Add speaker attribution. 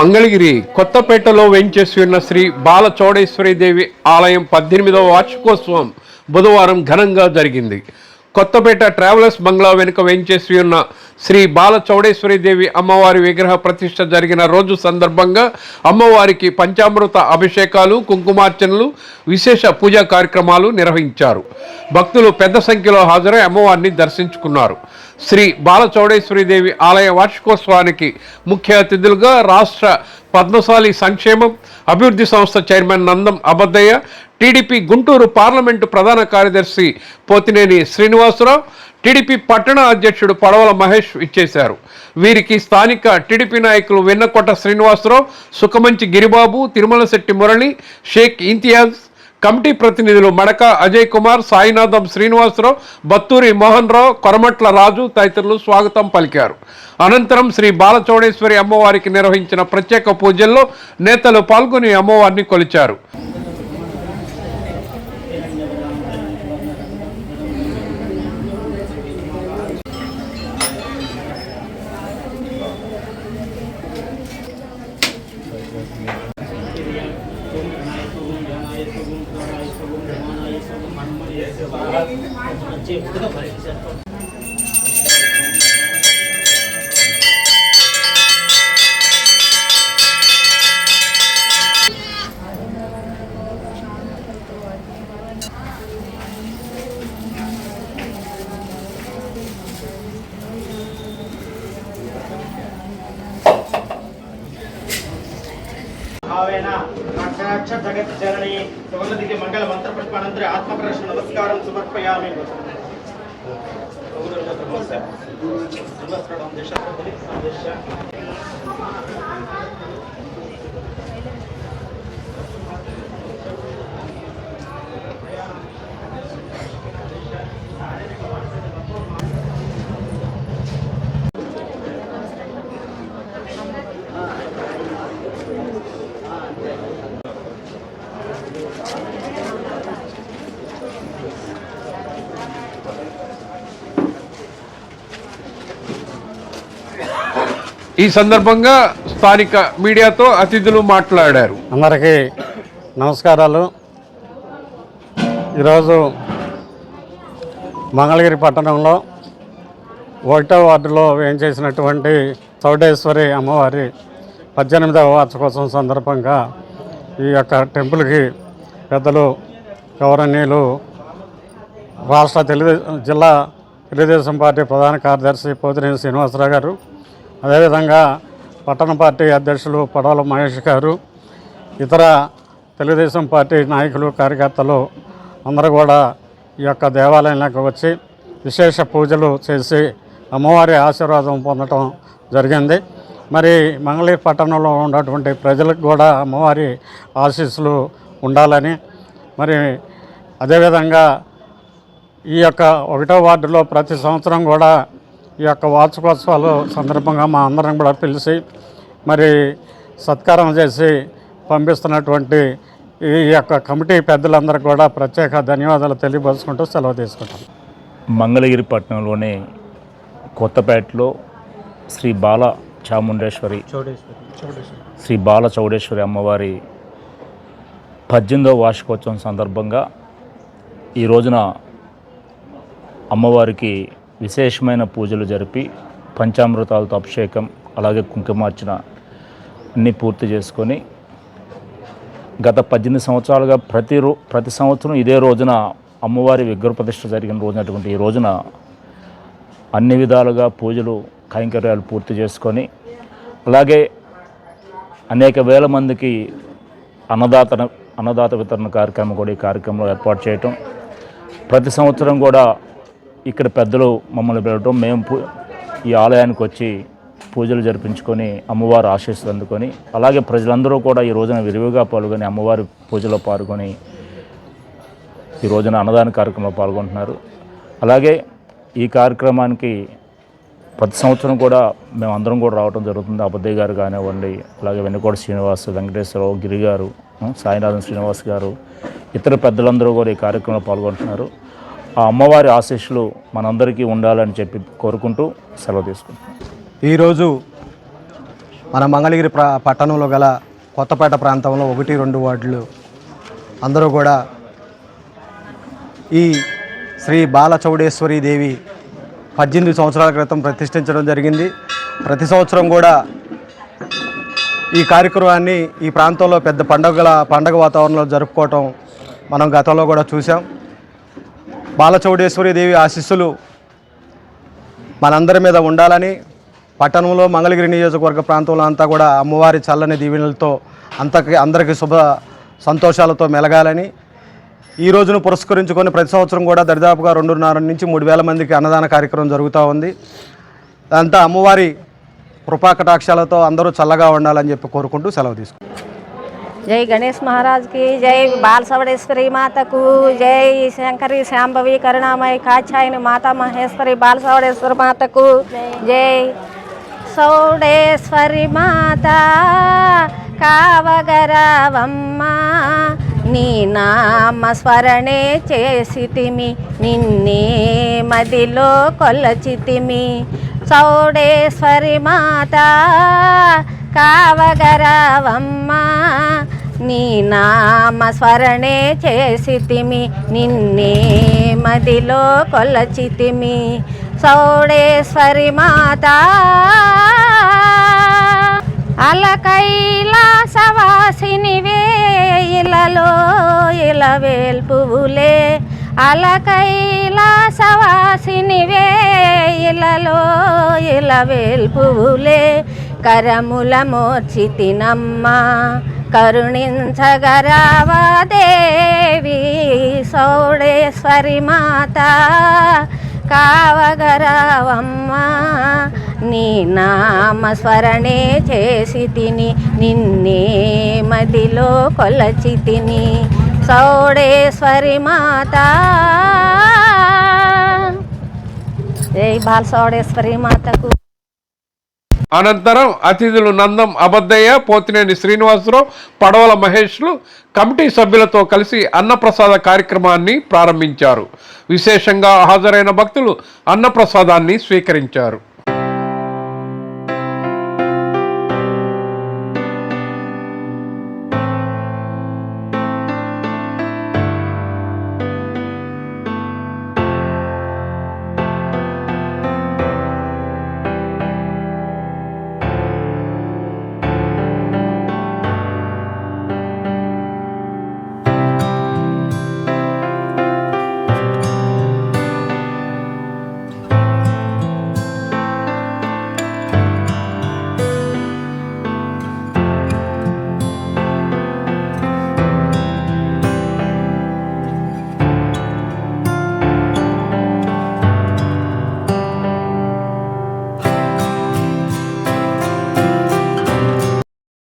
Speaker 1: మంగళగిరి కొత్తపేటలో వెంచేసి ఉన్న శ్రీ బాల చౌడేశ్వరి దేవి ఆలయం పద్దెనిమిదవ వార్షికోత్సవం బుధవారం ఘనంగా జరిగింది. కొత్తపేట ట్రావెలర్స్ బంగ్లా వెనుక వేయించేసి ఉన్న శ్రీ బాల చౌడేశ్వరి దేవి అమ్మవారి విగ్రహ ప్రతిష్ట జరిగిన రోజు సందర్భంగా అమ్మవారికి పంచామృత అభిషేకాలు కుంకుమార్చనలు విశేష పూజా కార్యక్రమాలు నిర్వహించారు. భక్తులు పెద్ద సంఖ్యలో హాజరై అమ్మవారిని దర్శించుకున్నారు. శ్రీ బాల చౌడేశ్వరి దేవి ఆలయ వార్షికోత్సవానికి ముఖ్య అతిథులుగా రాష్ట్ర పద్మశాలి సంక్షేమం అభివృద్ధి సంస్థ chairman Nandam Abaddayya TDP Guntur parliament ప్రధాన కార్యదర్శి పోతినేని శ్రీనివాసరావు టీడీపీ పట్టణ అధ్యక్షుడు పడవల మహేష్ ఇచ్చేశారు. వీరికి స్థానిక టీడీపీ నాయకులు వెన్నకొట్ట శ్రీనివాసరావు సుఖమంచి గిరిబాబు తిరుమల శెట్టి మురళి షేక్ ఇంతియాజ్ కమిటీ ప్రతినిధులు మడక అజయ్ కుమార్ సాయినాథం శ్రీనివాసరావు బత్తూరి మోహన్ రావు కొరమట్ల రాజు తదితరులు స్వాగతం పలికారు. అనంతరం శ్రీ బాలచౌడేశ్వరి అమ్మవారికి నిర్వహించిన ప్రత్యేక పూజల్లో నేతలు పాల్గొని అమ్మవారిని కొలిచారు.
Speaker 2: మంచి భావేన సాక్షాక్ష జగత్ జనని. సువర్ణదికి మంగళ మంత్ర పుష్పానంతరి ఆత్మప్రశ్న నమస్కారం. సమర్పయామి
Speaker 1: ఈ సందర్భంగా స్థానిక మీడియాతో అతిథులు మాట్లాడారు.
Speaker 3: అందరికీ నమస్కారాలు. ఈరోజు మంగళగిరి పట్టణంలో ఒకటో వార్డులో వేయించేసినటువంటి చౌడేశ్వరి అమ్మవారి పద్దెనిమిదవ వార్షికోత్సవం సందర్భంగా ఈ యొక్క టెంపుల్కి పెద్దలు గౌరవనీయులు రాష్ట్ర తెలుగు జిల్లా తెలుగుదేశం పార్టీ ప్రధాన కార్యదర్శి పోతినేని శ్రీనివాసరావు గారు అదేవిధంగా పట్టణ పార్టీ అధ్యక్షులు పడవల మహేష్ గారు ఇతర తెలుగుదేశం పార్టీ నాయకులు కార్యకర్తలు అందరూ కూడా ఈ యొక్క దేవాలయంలోకి వచ్చి విశేష పూజలు చేసి అమ్మవారి ఆశీర్వాదం పొందటం జరిగింది. మరి మంగళీర్ పట్టణంలో ఉన్నటువంటి ప్రజలకు కూడా అమ్మవారి ఆశీస్సులు ఉండాలని మరి అదేవిధంగా ఈ యొక్క ఒకటో వార్డులో ప్రతి సంవత్సరం కూడా ఈ యొక్క వార్షికోత్సవాలు సందర్భంగా మా అందరం కూడా పిలిచి మరి సత్కారం చేసి పంపిస్తున్నటువంటి ఈ యొక్క కమిటీ పెద్దలందరూ కూడా ప్రత్యేక ధన్యవాదాలు తెలియపరుచుకుంటూ సెలవు తీసుకుంటాం.
Speaker 4: మంగళగిరి పట్టణంలోని కొత్తపేటలో శ్రీ బాల చాముండేశ్వరి శ్రీ బాల చౌడేశ్వరి అమ్మవారి పద్దెనిమిదవ వార్షికోత్సవం సందర్భంగా ఈ రోజున అమ్మవారికి విశేషమైన పూజలు జరిపి పంచామృతాలతో అభిషేకం అలాగే కుంకుమార్చన అన్నీ పూర్తి చేసుకొని గత పద్దెనిమిది సంవత్సరాలుగా ప్రతి రో ప్రతి సంవత్సరం ఇదే రోజున అమ్మవారి విగ్రహ ప్రతిష్ట జరిగిన రోజునటువంటి ఈ రోజున అన్ని విధాలుగా పూజలు కైంకర్యాలు పూర్తి చేసుకొని అలాగే అనేక వేల మందికి అన్నదాత అన్నదాత వితరణ కార్యక్రమం కూడా ఈ కార్యక్రమంలో ఏర్పాటు చేయటం. ప్రతి సంవత్సరం కూడా ఇక్కడ పెద్దలు మమ్మల్ని పిలవటం మేము పూ- ఈ ఆలయానికి వచ్చి పూజలు జరిపించుకొని అమ్మవారు ఆశీస్సులు అందుకొని అలాగే ప్రజలందరూ కూడా ఈ రోజున విరివిగా పాల్గొని అమ్మవారి పూజలో పాల్గొని ఈ రోజున అన్నదాన కార్యక్రమంలో పాల్గొంటున్నారు. అలాగే ఈ కార్యక్రమానికి ప్రతి సంవత్సరం కూడా మేము అందరం కూడా రావడం జరుగుతుంది. అబద్దయ్య గారు కానివ్వండి అలాగే వెన్నకోట శ్రీనివాస్ వెంకటేశ్వరరావు గిరి గారు సాయినాథన్ శ్రీనివాస్ గారు ఇతర పెద్దలందరూ కూడా ఈ కార్యక్రమంలో పాల్గొంటున్నారు. ఆ అమ్మవారి ఆశీస్సులు మనందరికీ ఉండాలని చెప్పి కోరుకుంటూ సెలవు తీసుకుంటున్నాం.
Speaker 5: ఈరోజు మన మంగళగిరి ప్ర పట్టణంలో గల కొత్తపేట ప్రాంతంలో ఒకటి రెండు వార్డులు అందరూ కూడా ఈ శ్రీ బాల చౌడేశ్వరి దేవి పద్దెనిమిది సంవత్సరాల క్రితం ప్రతిష్ఠించడం జరిగింది. ప్రతి సంవత్సరం కూడా ఈ కార్యక్రమాన్ని ఈ ప్రాంతంలో పెద్ద పండుగల పండగ వాతావరణంలో జరుపుకోవటం మనం గతంలో కూడా చూసాం బాలచౌడేశ్వరి దేవి ఆశీస్సులు మనందరి మీద ఉండాలని పట్టణంలో మంగళగిరి నియోజకవర్గ ప్రాంతంలో అంతా కూడా అమ్మవారి చల్లని దీవెనలతో అంతకి అందరికీ శుభ సంతోషాలతో మెలగాలని ఈ రోజును పురస్కరించుకొని ప్రతి సంవత్సరం కూడా దరిదాపుగా రెండున్నర నుంచి మూడు వేల మందికి అన్నదాన కార్యక్రమం జరుగుతూ ఉంది. అంతా అమ్మవారి కృపాకటాక్షాలతో అందరూ చల్లగా ఉండాలని చెప్పి కోరుకుంటూ సెలవు తీసుకుంటాం
Speaker 6: జై గణేష్ మహారాజ్కి జై బాల సవడేశ్వరి మాతకు జై శంకరి శాంభవి కరుణామయ కాచాయని మాతా మహేశ్వరి బాల సవడేశ్వరి మాతకు జై సౌడేశ్వరి మాత కావగరవమ్మ నీ నామ స్మరణే చేసితిమి నిన్నే మదిలో కొలచితిమి. సౌడేశ్వరి మాత కావగరవమ్మ నీ నామ స్మరణే చేసితిమి నిన్నే మదిలో కొలచితిమి. సౌడేశ్వరి మాత అలకైలాసవాసినివే ఇలలో ఇలవేల్ పువ్వులే అలకైలాసవాసినివే ఇలలో ఇలవేల్ పువ్వులే కరముల మోచితినమ్మా కరుణించగరావా దేవి సౌడేశ్వరి మాత కావగరావమ్మ నీ నామస్మరణే చేసి తిని నిన్నే మదిలో కొలచి తిని సౌడేశ్వరి మాత. జై బాల సౌడేశ్వరి మాతకు.
Speaker 1: అనంతరం అతిథులు నందం అబద్దయ్య పోతినేని శ్రీనివాసరావు పడవల మహేష్లు కమిటీ సభ్యులతో కలిసి అన్నప్రసాద కార్యక్రమాన్ని ప్రారంభించారు. విశేషంగా హాజరైన భక్తులు అన్నప్రసాదాన్ని స్వీకరించారు.